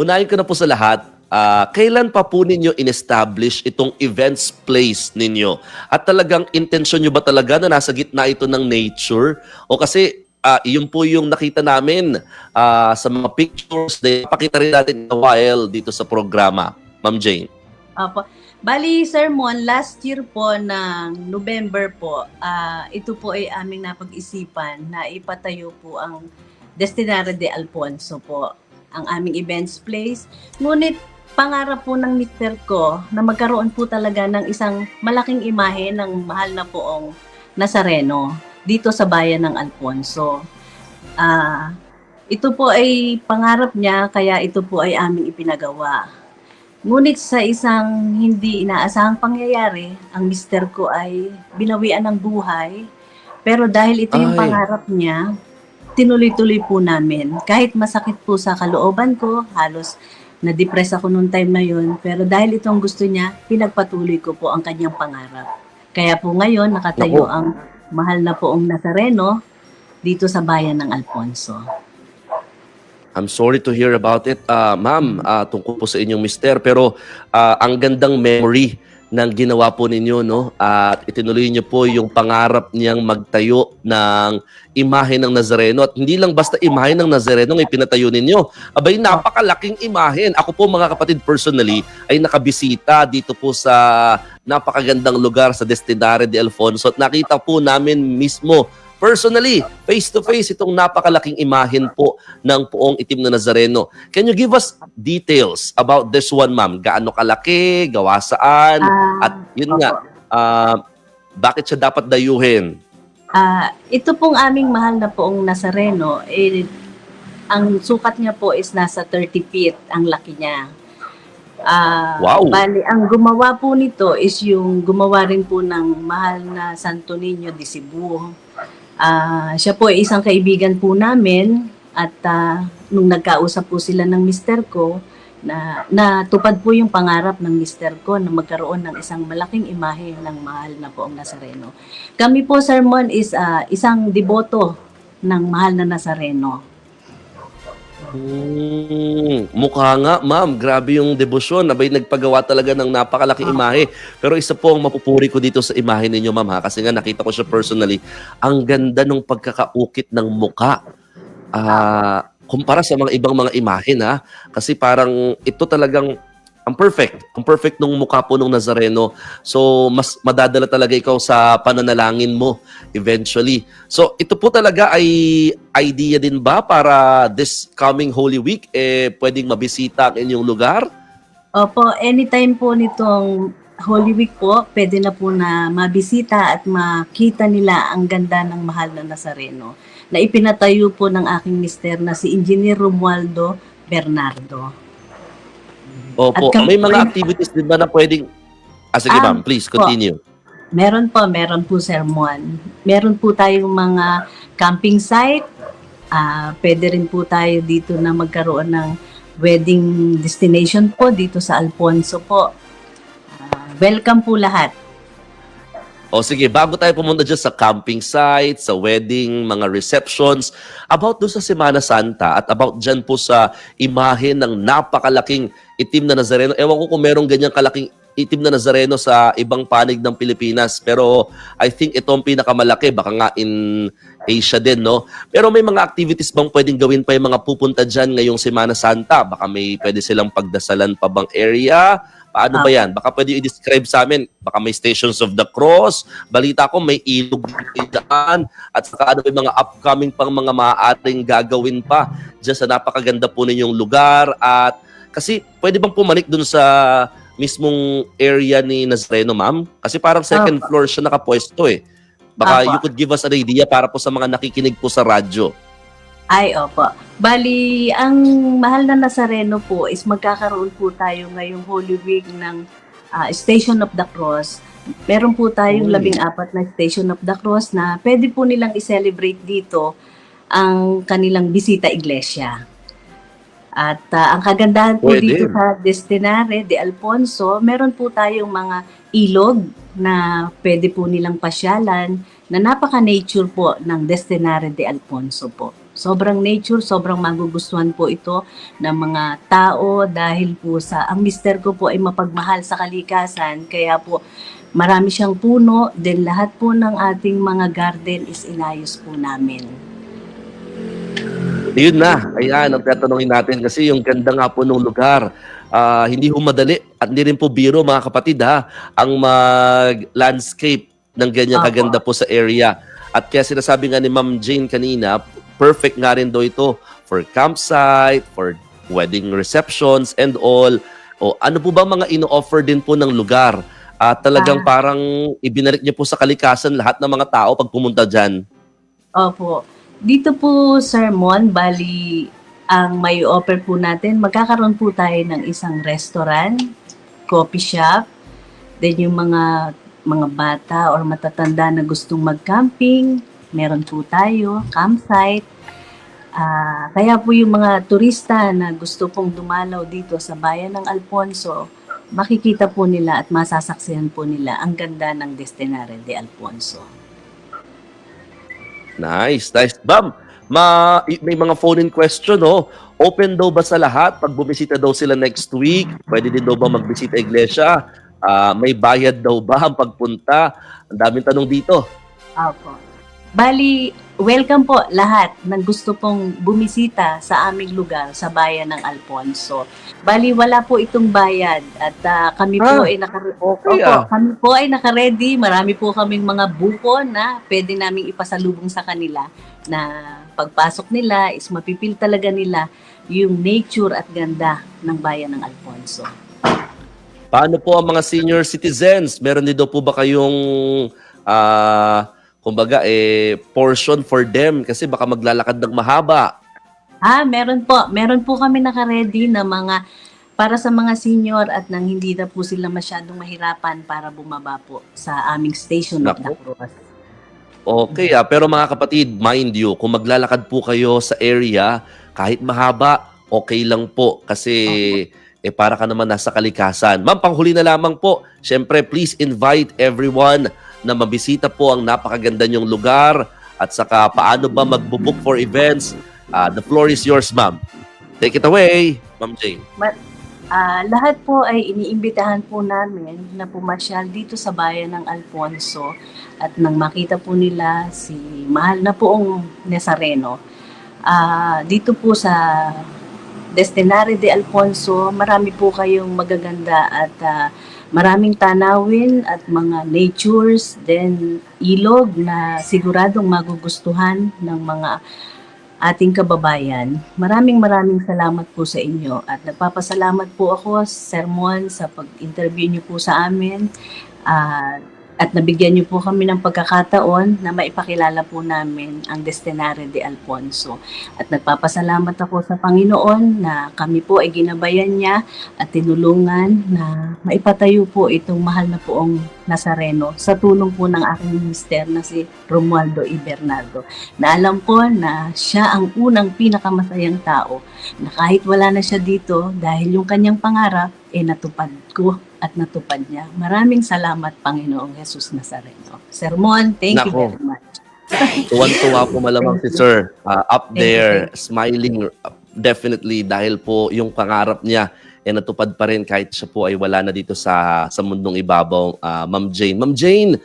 unahin ko na po sa lahat, ah, kailan pa po ninyo in-establish itong events place ninyo? At talagang intention nyo ba talaga na nasa gitna ito ng nature? O kasi ah, yun po yung nakita namin ah, sa mga pictures na pakita rin natin in a while dito sa programa. Ma'am Jane. Opo. Bali, Sir Mon, last year po ng November po, ah, ito po ay aming napag-isipan na ipatayo po ang Destinare de Alfonso po, ang aming events place. Ngunit pangarap po ng mister ko na magkaroon po talaga ng isang malaking imahe ng mahal na poong Nazareno dito sa bayan ng Alfonso. Ah, ito po ay pangarap niya kaya ito po ay aming ipinagawa. Ngunit sa isang hindi inaasahang pangyayari, ang mister ko ay binawian ng buhay. Pero dahil ito yung Ay. pangarap niya, tinuloy-tuloy po namin. Kahit masakit po sa kalooban ko, halos na-depress ako noong time na yun. Pero dahil itong gusto niya, pinagpatuloy ko po ang kanyang pangarap. Kaya po ngayon, Naku. nakatayo ang mahal na poong Nazareno dito sa bayan ng Alfonso. I'm sorry to hear about it, ah, ma'am, ah, tungkol po sa inyong mister. Pero ah, ang gandang memory ng ginawa po ninyo, no? At itinuloy niyo po yung pangarap niyang magtayo ng imahe ng Nazareno. At hindi lang basta imahe ng Nazareno ang ipinatayo ninyo. Abay, napakalaking imahe. Ako po mga kapatid personally ay nakabisita dito po sa napakagandang lugar sa Destinare de Alfonso. At nakita po namin mismo personally, face to face, itong napakalaking imahen po ng poong itim na Nazareno. Can you give us details about this one, ma'am? Gaano kalaki, gawa saan, Ah, at yun nga, ah, bakit siya dapat dayuhin? Ah, ito pong aming mahal na poong Nazareno, eh, ang sukat niya po is nasa 30 feet, ang laki niya. Ah, Wow. Bali, ang gumawa po nito is yung gumawa rin po ng mahal na Santo Niño de Cebu. Ah, siya po ay isang kaibigan po namin at ah, nung nagkausap po sila ng mister ko, na natupad po yung pangarap ng mister ko na magkaroon ng isang malaking imahe ng mahal na poong Nazareno. Kami po, Sir Mon, is ah, isang deboto ng mahal na Nazareno. Hmm, mukha nga, ma'am. Grabe yung debosyon. Abay, nagpagawa talaga ng napakalaking Ah. imahe. Pero isa po ang mapupuri ko dito sa imahe ninyo, ma'am, ha? Kasi nga nakita ko siya personally. Ang ganda ng pagkakaukit ng muka. Ah, kumpara sa mga ibang mga imahe, ha? Kasi parang ito talagang ang perfect. Ang perfect nung mukha po nung Nazareno. So, mas madadala talaga ikaw sa pananalangin mo eventually. So, ito po talaga ay idea din ba para this coming Holy Week, eh, pwedeng mabisita ang inyong lugar? Opo, anytime po nitong Holy Week po, pwede na po na mabisita at makita nila ang ganda ng mahal na Nazareno na ipinatayo po ng aking mister na si Engineer Romualdo Bernardo. Opo, may po mga activities din ba na pwedeng... Ah, sige Ah, ma'am, please continue. Meron po, meron po sermon. Meron po tayong mga camping site. Ah, pwede rin po tayo dito na magkaroon ng wedding destination po dito sa Alfonso po. Ah, welcome po lahat. O sige, bago tayo pumunta dyan sa camping site, sa wedding, mga receptions, about doon sa Semana Santa at about dyan po sa imahe ng napakalaking itim na Nazareno. Ewan ko kung merong ganyang kalaking itim na Nazareno sa ibang panig ng Pilipinas. Pero I think ito ang pinakamalaki. Baka nga in Asia din, no? Pero may mga activities bang pwedeng gawin pa yung mga pupunta dyan ngayong Semana Santa? Baka may pwede silang pagdasalan pa bang area? Paano ba yan? Baka pwede i-describe sa amin. Baka may Stations of the Cross. Balita ko may ilog daan. At saka ano yung mga upcoming pang mga maaaring gagawin pa dyan sa napakaganda po ninyong lugar. At kasi pwede bang pumanik dun sa mismong area ni Nazareno, ma'am? Kasi parang second floor siya nakapwesto eh. Baka Apa. you could give us an idea para po sa mga nakikinig po sa radyo. Ay, opo. Bali, ang mahal na Nazareno po is magkakaroon po tayo ngayong Holy Week ng ah, Station of the Cross. Meron po tayong Uy. labing apat na Station of the Cross na pwede po nilang i-celebrate dito ang kanilang bisita iglesia. At ah, ang kagandahan po Pwede. dito sa Destinare de Alfonso, meron po tayong mga ilog na pwede po nilang pasyalan na napaka-nature po ng Destinare de Alfonso po. Sobrang nature, sobrang magugustuhan po ito ng mga tao dahil po sa ang mister ko po ay mapagmahal sa kalikasan kaya po marami siyang puno then lahat po ng ating mga garden is inayos po namin. Yun na. Ayan, ang tatanungin natin kasi yung ganda nga po ng lugar. Ah, hindi ho madali at hindi rin po biro mga kapatid ha, ang mag-landscape ng ganyan Apo. kaganda po sa area. At kaya sinasabi nga ni Ma'am Jane kanina, perfect nga rin daw ito for campsite, for wedding receptions and all. O ano po ba mga ino-offer din po ng lugar? At talagang Ah. parang ibinalik niyo po sa kalikasan lahat ng mga tao pag pumunta dyan. Opo. Dito po, Sir Mon, bali ang may offer po natin, magkakaroon po tayo ng isang restaurant, coffee shop, then yung mga mga bata or matatanda na gustong mag-camping, meron po tayo, campsite. Ah, kaya po yung mga turista na gusto pong dumalaw dito sa bayan ng Alfonso, makikita po nila at masasaksihan po nila ang ganda ng Destinare de Alfonso. Nice, nice. Bam, ma may mga phone-in question, no? Open daw ba sa lahat pag bumisita daw sila next week? Pwede din daw ba magbisita iglesia? Ah, may bayad daw ba ang pagpunta? Ang daming tanong dito. Opo. Bali, welcome po lahat ng gusto pong bumisita sa aming lugar sa bayan ng Alfonso. Bali, wala po itong bayad at ah, kami po Ah, ay naka okay, Opo, ah. kami po ay naka-ready. Marami po kaming mga buko na pwede naming ipasalubong sa kanila na pagpasok nila is mapipil talaga nila yung nature at ganda ng bayan ng Alfonso. Paano po ang mga senior citizens? Meron din daw po ba kayong ah, kumbaga eh portion for them kasi baka maglalakad ng mahaba. Ah, meron po. Meron po kami naka-ready na mga para sa mga senior at nang hindi na po sila masyadong mahirapan para bumaba po sa aming station of the cross. Okay, ah, pero mga kapatid, mind you, kung maglalakad po kayo sa area, kahit mahaba, okay lang po kasi eh para ka naman nasa kalikasan. Ma'am, panghuli na lamang po. Siyempre, please invite everyone na mabisita po ang napakaganda niyong lugar at saka paano ba magbo-book for events. Ah, the floor is yours, ma'am. Take it away, Ma'am Jane. Ah, lahat po ay iniimbitahan po namin na pumasyal dito sa bayan ng Alfonso at nang makita po nila si mahal na poong Nazareno. Ah, dito po sa Destinare de Alfonso, marami po kayong magaganda at ah, maraming tanawin at mga natures, then ilog na siguradong magugustuhan ng mga ating kababayan. Maraming maraming salamat po sa inyo at nagpapasalamat po ako, Sir Mon, sa pag-interview niyo po sa amin at at nabigyan niyo po kami ng pagkakataon na maipakilala po namin ang Destinare de Alfonso. At nagpapasalamat ako sa Panginoon na kami po ay ginabayan niya at tinulungan na maipatayo po itong mahal na poong Nazareno sa tulong po ng aking mister na si Romualdo I. Bernardo na alam ko na siya ang unang pinakamasayang tao na kahit wala na siya dito dahil yung kanyang pangarap eh natupad ko at natupad niya. Maraming salamat Panginoong Jesus Nazareno. Sermon, thank you Nako. very much. Tuwan-tuwa po malamang si Sir uh, up Thank you, there smiling uh, definitely dahil po yung pangarap niya eh natupad pa rin kahit siya po ay wala na dito sa sa mundong ibabaw uh, Ma'am Jane. Ma'am Jane,